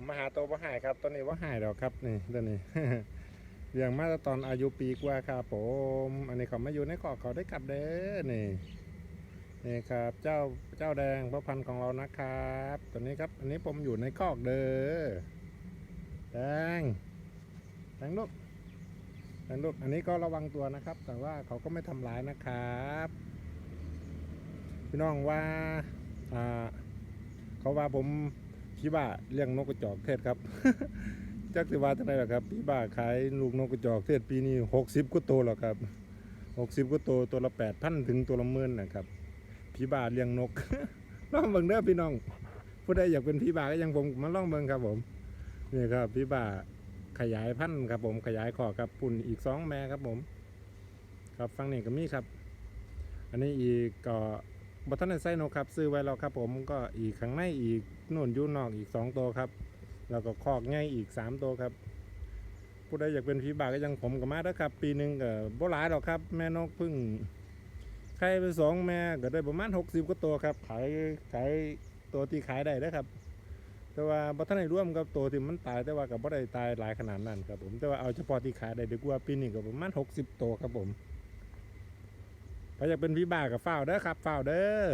ผมมาหาตัวว่าหายครับตัวนี้ว่าหายดอกครับนี่ตัวนี้เลี้ยงมาตอนอายุปีกว่าครับผม อันนี้เขามาอยู่ในคอกเขาได้กลับเด้อนี่นี่ครับ เจ้าเจ้าแดงพ่อพันธุ์ของเรานะครับ ตัวนี้ครับ อันนี้ผมอยู่ในคอกเด้อแดงแดงลูกแดงลูกอันนี้ก็ระวังตัวนะครับ แต่ว่าเขาก็ไม่ทำร้ายนะครับพี่น้องว่าอ่าเขาว่าผม พี่บ้าเลี้ยงนกกระจอกเทศครับ จักสิว่าจังไดล่ะครับพี่บ้าขายลูกนกกระจอกเทศปีนี้หกสิบกว่าตัวแล้วครับหกสิบกว่าตัวตัวละแปดพันถึงตัวละหมื่นนะครับ พี่บ้าเลี้ยงนกลองเบิ่งเด้อพี่น้องผู้ใดอยากเป็นพี่บ้าก็ยังผมมาลองเบิ่งครับผมนี่ครับพี่บ้าขยายพันธุ์ครับผมขยายขอครับปุ่นอีกสองแม่ครับผม ครับฟังนี่ก็มีครับ อันนี้อีกก็ บัตรในไซโนครับซื้อไว้แล้วครับผมก็อีกข้างในอีกนู่นยูนอกอีก 2 ตัวครับ แล้วก็คอกง่ายอีก 3 ตัวครับ ผู้ใดอยากเป็นผีบาก็ยังผมกับมาแล้วครับ ปีหนึ่งก็บ่หลายหรอกครับ แม่นกพึ่งไข่ไปสองแม่ก็ได้ประมาณ 60กว่าตัวครับ ขายขายตัวที่ขายได้นะครับ แต่ว่าบัตรในร่วมกับตัวที่มันตายแต่ว่ากับบ่ได้ตายหลายขนาดนั้นครับผมแต่ว่าเอาเฉพาะที่ขายได้ดีกว่าปีหนี้ก็ประมาณ 60 ตัวครับผม ถ้าอยากเป็นพี่บ้ากับฝ้าวเด้อครับฝ้าวเด้อ